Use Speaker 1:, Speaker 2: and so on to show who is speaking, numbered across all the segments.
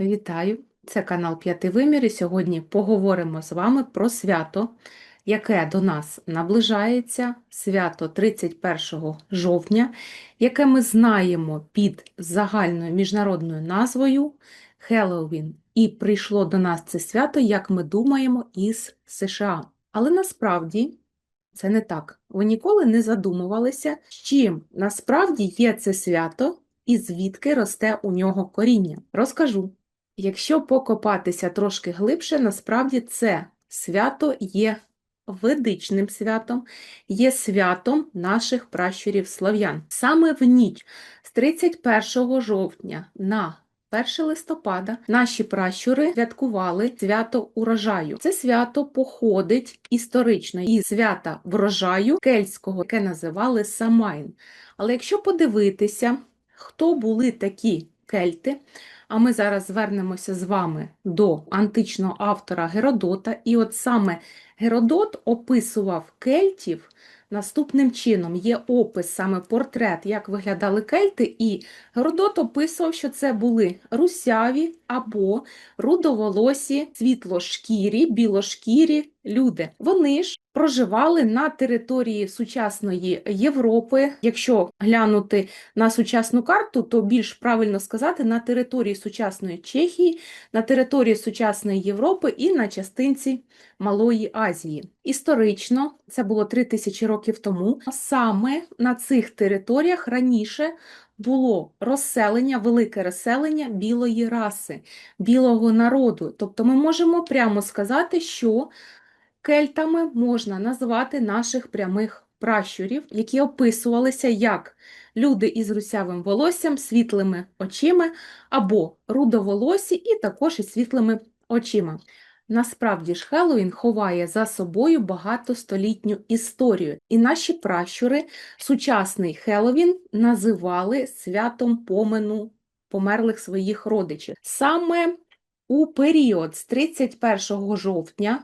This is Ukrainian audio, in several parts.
Speaker 1: Вітаю! Це канал П'ятий Вимір, і сьогодні поговоримо з вами про свято, яке до нас наближається, свято 31 жовтня, яке ми знаємо під загальною міжнародною назвою Хеллоуін. І прийшло до нас це свято, як ми думаємо, із США. Але насправді це не так. Ви ніколи не задумувалися, з чим насправді є це свято і звідки росте у нього коріння. Розкажу. Якщо покопатися трошки глибше, насправді це свято є ведичним святом, є святом наших пращурів слав'ян. Саме в ніч з 31 жовтня на 1 листопада наші пращури святкували свято урожаю. Це свято походить історично із свята врожаю кельтського, яке називали Самайн. Але якщо подивитися, хто були такі кельти, а ми зараз звернемося з вами до античного автора Геродота. І от саме Геродот описував кельтів наступним чином. Є опис, саме портрет, як виглядали кельти, і Геродот описував, що це були русяві або рудоволосі, світлошкірі, білошкірі люди. Вони ж проживали на території сучасної Європи. Якщо глянути на сучасну карту, то більш правильно сказати на території сучасної Чехії, на території сучасної Європи і на частинці Малої Азії. Історично, це було 3000 років тому, саме на цих територіях раніше було розселення, велике розселення білої раси, білого народу. Тобто ми можемо прямо сказати, що кельтами можна назвати наших прямих пращурів, які описувалися як люди із русявим волоссям, світлими очима або рудоволосі, і також із світлими очима. Насправді ж Хеллоуін ховає за собою багатостолітню історію, і наші пращури сучасний Хеллоуін називали святом помену померлих своїх родичів. Саме у період з 31 жовтня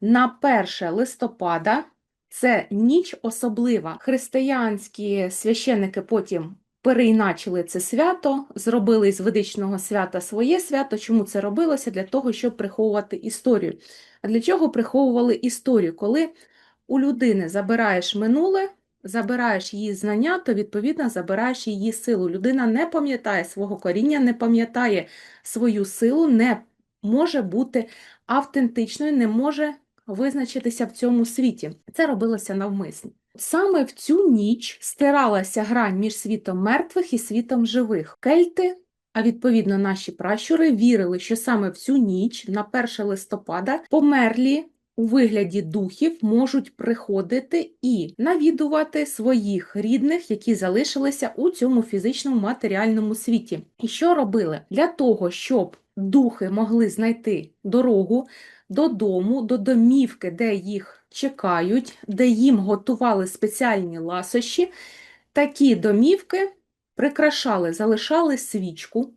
Speaker 1: на 1 листопада це ніч особлива. Християнські священники потім переіначили це свято, зробили з ведичного свята своє свято. Чому це робилося? Для того, щоб приховувати історію. А для чого приховували історію? Коли у людини забираєш минуле, забираєш її знання, то відповідно забираєш її силу. Людина не пам'ятає свого коріння, не пам'ятає свою силу, не може бути автентичною, не може визначитися в цьому світі. Це робилося навмисно. Саме в цю ніч стиралася грань між світом мертвих і світом живих. Кельти, а відповідно наші пращури, вірили, що саме в цю ніч, на 1 листопада, померлі у вигляді духів можуть приходити і навідувати своїх рідних, які залишилися у цьому фізичному матеріальному світі. І що робили? Для того, щоб духи могли знайти дорогу додому, до домівки, де їх чекають, де їм готували спеціальні ласощі, такі домівки прикрашали, залишали свічку,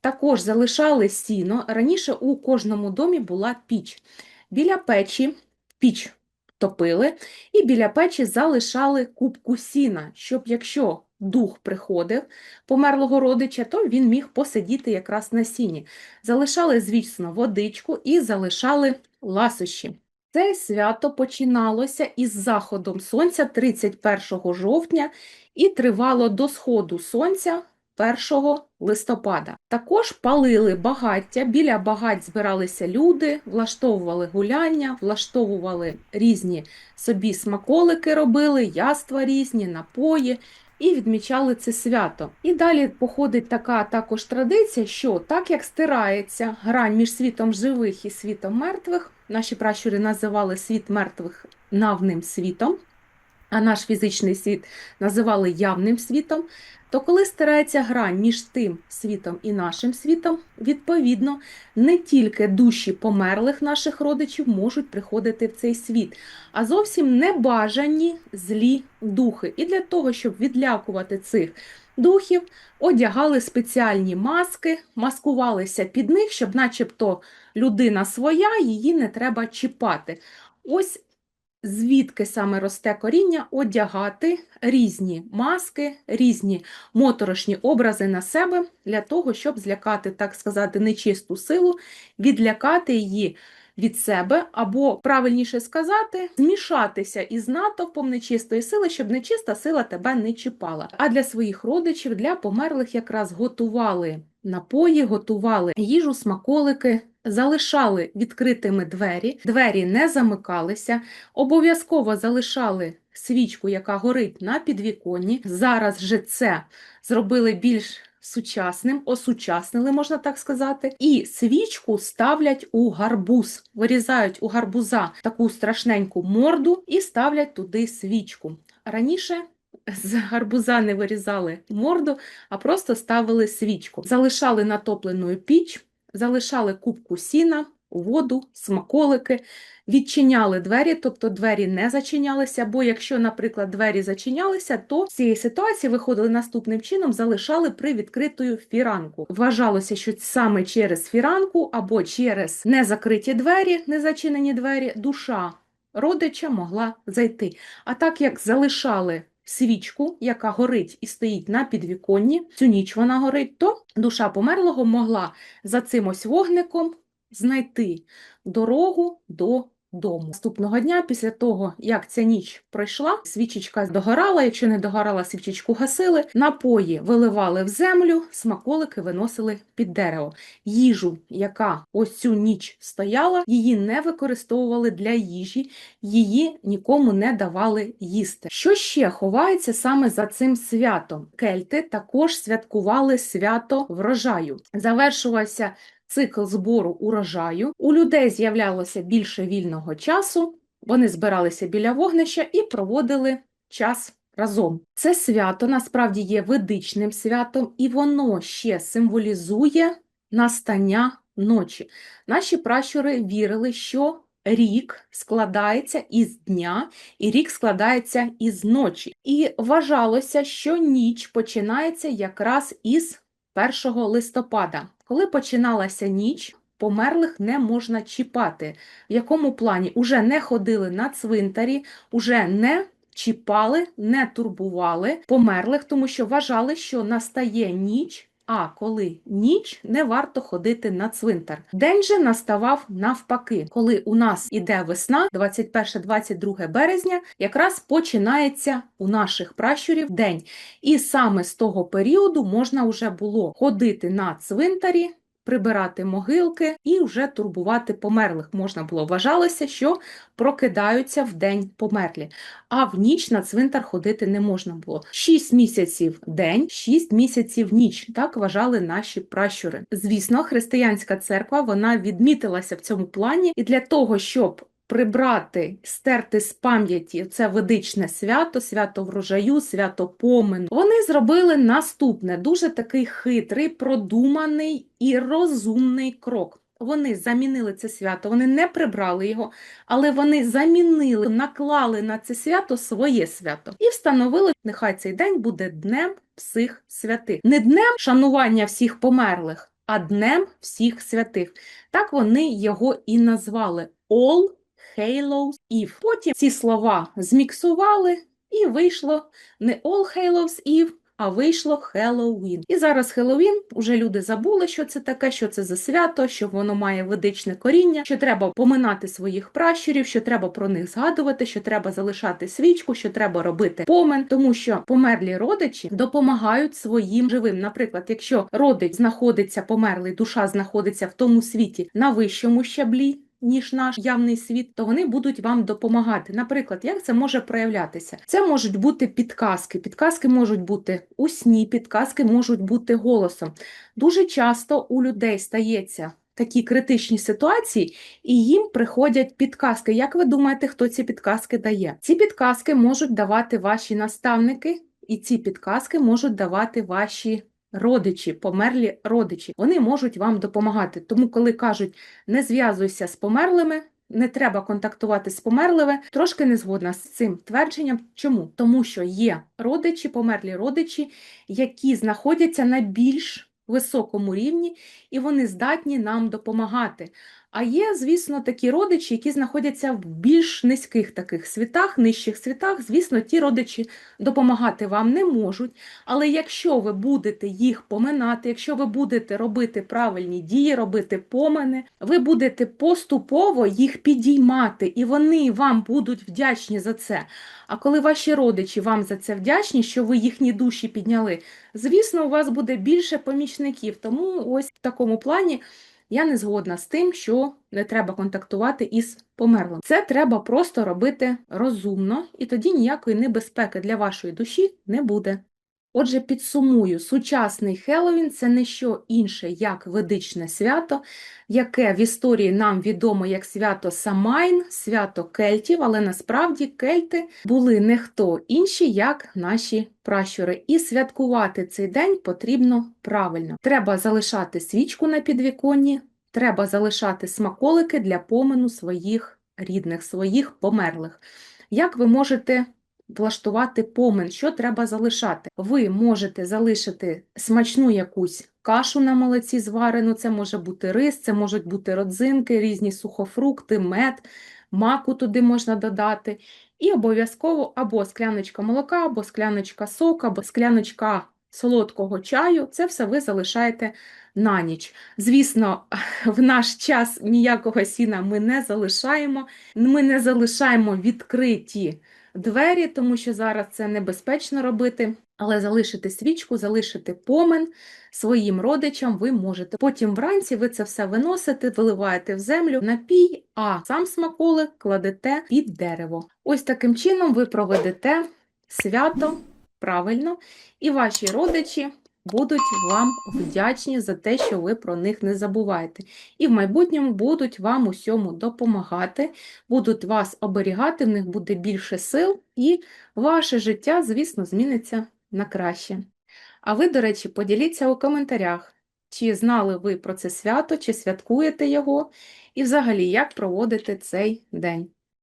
Speaker 1: також залишали сіно. Раніше у кожному домі була піч. Біля печі піч топили, і біля печі залишали кубку сіна, щоб якщо дух приходив померлого родича, то він міг посидіти якраз на сіні. Залишали, звісно, водичку і залишали ласощі. Це свято починалося із заходом сонця 31 жовтня і тривало до сходу сонця 1 листопада. Також палили багаття, біля багать збиралися люди, влаштовували гуляння, влаштовували різні собі смаколики, робили, яства різні, напої. І відмічали це свято. І далі походить така також традиція, що так як стирається грань між світом живих і світом мертвих, наші пращури називали світ мертвих навним світом, а наш фізичний світ називали явним світом, то коли стирається грань між тим світом і нашим світом, відповідно, не тільки душі померлих наших родичів можуть приходити в цей світ, а зовсім небажані злі духи. І для того, щоб відлякувати цих духів, одягали спеціальні маски, маскувалися під них, щоб начебто людина своя, її не треба чіпати. Ось звідки саме росте коріння, одягати різні маски, різні моторошні образи на себе для того, щоб злякати, так сказати, нечисту силу, відлякати її від себе, або, правильніше сказати, змішатися із натовпом нечистої сили, щоб нечиста сила тебе не чіпала. А для своїх родичів, для померлих якраз готували напої, готували їжу, смаколики, залишали відкритими двері, двері не замикалися, обов'язково залишали свічку, яка горить на підвіконні. Зараз же це зробили більш сучасним, осучаснили, можна так сказати, і свічку ставлять у гарбуз, вирізають у гарбуза таку страшненьку морду і ставлять туди свічку. Раніше з гарбуза не вирізали морду, а просто ставили свічку. Залишали натопленою піч, залишали кубку сіна, воду, смаколики, відчиняли двері, тобто двері не зачинялися, бо якщо, наприклад, двері зачинялися, то з цієї ситуації виходили наступним чином, залишали при відкритою фіранку. Вважалося, що саме через фіранку або через незакриті двері, незачинені двері, душа родича могла зайти. А так як залишали свічку, яка горить і стоїть на підвіконні, цю ніч вона горить, то душа померлого могла за цим ось вогником знайти дорогу до дому. Наступного дня, після того, як ця ніч пройшла, свічечка догорала, якщо не догорала, свічечку гасили, напої виливали в землю, смаколики виносили під дерево. Їжу, яка ось цю ніч стояла, її не використовували для їжі, її нікому не давали їсти. Що ще ховається саме за цим святом? Кельти також святкували свято врожаю. Завершувався цикл збору урожаю. У людей з'являлося більше вільного часу, вони збиралися біля вогнища і проводили час разом. Це свято насправді є ведичним святом, і воно ще символізує настання ночі. Наші пращури вірили, що рік складається із дня, і рік складається із ночі. І вважалося, що ніч починається якраз із 1 листопада. Коли починалася ніч, померлих не можна чіпати. В якому плані? Уже не ходили на цвинтарі, уже не чіпали, не турбували померлих, тому що вважали, що настає ніч. А коли ніч, не варто ходити на цвинтар. День же наставав навпаки, коли у нас іде весна, 21-22 березня, якраз починається у наших пращурів день. І саме з того періоду можна вже було ходити на цвинтарі, прибирати могилки і вже турбувати померлих. Можна було вважалося, що прокидаються в день померлі, а в ніч на цвинтар ходити не можна було. Шість місяців день, шість місяців ніч. Так вважали наші пращури. Звісно, християнська церква вона відмітилася в цьому плані, і для того, щоб Прибрати, стерти з пам'яті це ведичне свято, свято врожаю, свято помину. Вони зробили наступне дуже такий хитрий, продуманий і розумний крок. Вони замінили це свято, вони не прибрали його, але вони замінили, наклали на це свято своє свято і встановили, нехай цей день буде днем всіх святих. Не днем шанування всіх померлих, а днем всіх святих. Так вони його і назвали All Hallows Eve. Потім ці слова зміксували, і вийшло не All Hallows Eve, а вийшло Хеллоуін. І зараз Хеллоуін, уже люди забули, що це таке, що це за свято, що воно має ведичне коріння, що треба поминати своїх пращурів, що треба про них згадувати, що треба залишати свічку, що треба робити помен, тому що померлі родичі допомагають своїм живим. Наприклад, якщо родич знаходиться померлий, душа знаходиться в тому світі на вищому щаблі ніж наш явний світ, то вони будуть вам допомагати. Наприклад, як це може проявлятися? Це можуть бути підказки. Підказки можуть бути усні, підказки можуть бути голосом. Дуже часто у людей стається. Такі критичні ситуації, і їм приходять підказки. Як ви думаєте, хто ці підказки дає? Ці підказки можуть давати ваші наставники, і ці підказки можуть давати ваші родичі, померлі родичі, вони можуть вам допомагати. Тому, коли кажуть, не зв'язуйся з померлими. Не треба контактувати з померлими, трошки не згодна з цим твердженням. Чому? Тому що є родичі, померлі родичі, які знаходяться на більш високому рівні, і вони здатні нам допомагати. А є, звісно, такі родичі, які знаходяться в більш низьких таких світах, нижчих світах. Звісно, ті родичі допомагати вам не можуть. Але якщо ви будете їх поминати, якщо ви будете робити правильні дії, робити помини, ви будете поступово їх підіймати, і вони вам будуть вдячні за це. А коли ваші родичі вам за це вдячні, що ви їхні душі підняли, звісно, у вас буде більше помічників. Тому ось в такому плані. Я не згодна з тим, що не треба контактувати із померлим. Це треба просто робити розумно, і тоді ніякої небезпеки для вашої душі не буде. Отже, підсумую, сучасний Хеллоуін – це не що інше, як ведичне свято, яке в історії нам відомо як свято Самайн, свято кельтів, але насправді кельти були не хто інші, як наші пращури. І святкувати цей день потрібно правильно. Треба залишати свічку на підвіконні, треба залишати смаколики для помину своїх рідних, своїх померлих. Як ви можете влаштувати помин, що треба залишати? Ви можете залишити смачну якусь кашу на молоці зварену, це може бути рис, це можуть бути родзинки, різні сухофрукти, мед, маку туди можна додати. І обов'язково або скляночка молока, або скляночка соку, або скляночка солодкого чаю. Це все ви залишаєте на ніч. Звісно, в наш час ніякого сіна ми не залишаємо. Ми не залишаємо відкриті двері, тому що зараз це небезпечно робити. Але залишити свічку, залишити помин своїм родичам ви можете. Потім вранці ви це все виносите, виливаєте в землю напій, а сам смаколик кладете під дерево. Ось таким чином ви проведете свято правильно, і ваші родичі будуть вам вдячні за те, що ви про них не забуваєте. І в майбутньому будуть вам усьому допомагати, будуть вас оберігати, в них буде більше сил, і ваше життя, звісно, зміниться на краще. А ви, до речі, поділіться у коментарях, чи знали ви про це свято, чи святкуєте його, і взагалі, як проводите цей день.